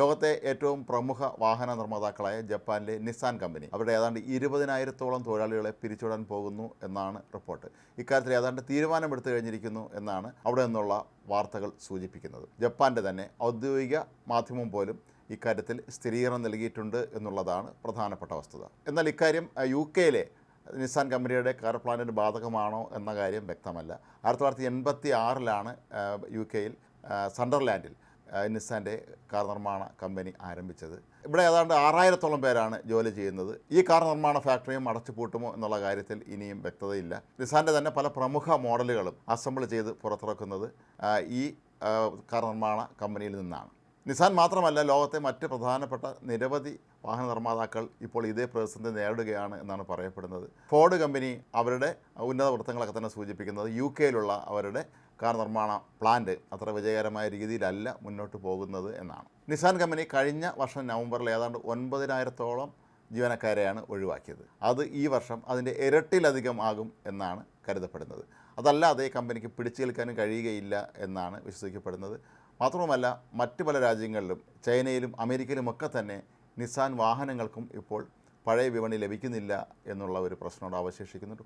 ലോകത്തെ ഏറ്റവും പ്രമുഖ വാഹന നിർമ്മാതാക്കളായ ജപ്പാനിലെ നിസാൻ കമ്പനി. അവരുടെ ഏതാണ്ട് ഇരുപതിനായിരത്തോളം തൊഴിലാളികളെ പിരിച്ചുവിടാൻ പോകുന്നു എന്നാണ് റിപ്പോർട്ട്. ഇക്കാര്യത്തിൽ ഏതാണ്ട് തീരുമാനമെടുത്തു കഴിഞ്ഞിരിക്കുന്നു എന്നാണ് അവിടെ നിന്നുള്ള വാർത്തകൾ സൂചിപ്പിക്കുന്നത്. ജപ്പാന്റെ തന്നെ ഔദ്യോഗിക മാധ്യമം പോലും ഇക്കാര്യത്തിൽ സ്ഥിരീകരണം നൽകിയിട്ടുണ്ട് എന്നുള്ളതാണ് പ്രധാനപ്പെട്ട വസ്തുത. എന്നാൽ ഇക്കാര്യം യു കെയിലെ നിസാൻ കമ്പനിയുടെ കാർ പ്ലാന്റിന് ബാധകമാണോ എന്ന കാര്യം വ്യക്തമല്ല. ആയിരത്തി തൊള്ളായിരത്തി എൺപത്തി ആറിലാണ് യു കെയിൽ സണ്ടർലാൻഡിൽ ആ, നിസാന്റെ കാർ നിർമ്മാണ കമ്പനി ആരംഭിച്ചത്. ഇവിടെ ഏതാണ്ട് ആറായിരത്തോളം പേരാണ് ജോലി ചെയ്യുന്നത്. ഈ കാർ നിർമ്മാണ ഫാക്ടറിയും അടച്ചുപൂട്ടുമോ എന്നുള്ള കാര്യത്തിൽ ഇനിയും വ്യക്തതയില്ല. നിസാന്റെ തന്നെ പല പ്രമുഖ മോഡലുകളും അസംബിൾ ചെയ്ത് പുറത്തിറക്കുന്നത് ഈ കാർ നിർമ്മാണ കമ്പനിയിൽ നിന്നാണ്. നിസാൻ മാത്രമല്ല ലോകത്തെ മറ്റ് പ്രധാനപ്പെട്ട നിരവധി വാഹന നിർമ്മാതാക്കൾ ഇപ്പോൾ ഇതേ പ്രതിസന്ധി നേരിടുകയാണ് എന്നാണ് പറയപ്പെടുന്നത്. ഫോർഡ് കമ്പനി അവരുടെ ഉന്നത വൃത്തങ്ങളൊക്കെ തന്നെ സൂചിപ്പിക്കുന്നത് യു കെയിലുള്ള അവരുടെ കാർ നിർമ്മാണ പ്ലാന്റ് അത്ര വിജയകരമായ രീതിയിലല്ല മുന്നോട്ട് പോകുന്നത് എന്നാണ്. നിസാൻ കമ്പനി കഴിഞ്ഞ വർഷം നവംബറിൽ ഏതാണ്ട് ഒൻപതിനായിരത്തോളം ജീവനക്കാരെയാണ് ഒഴിവാക്കിയത്. അത് ഈ വർഷം അതിന്റെ ഇരട്ടിലധികം ആകും എന്നാണ് കരുതപ്പെടുന്നത്. അതല്ലാതെ ഈ കമ്പനിക്ക് പിടിച്ചു നിൽക്കാനും കഴിയുകയില്ല എന്നാണ് വിശ്വസിക്കപ്പെടുന്നത്. മാത്രവുമല്ല മറ്റ് പല രാജ്യങ്ങളിലും ചൈനയിലും അമേരിക്കയിലുമൊക്കെ തന്നെ നിസാൻ വാഹനങ്ങൾക്കും ഇപ്പോൾ പഴയ വിപണി ലഭിക്കുന്നില്ല എന്നുള്ള ഒരു പ്രശ്നം അവിടെ അവശേഷിക്കുന്നുണ്ട്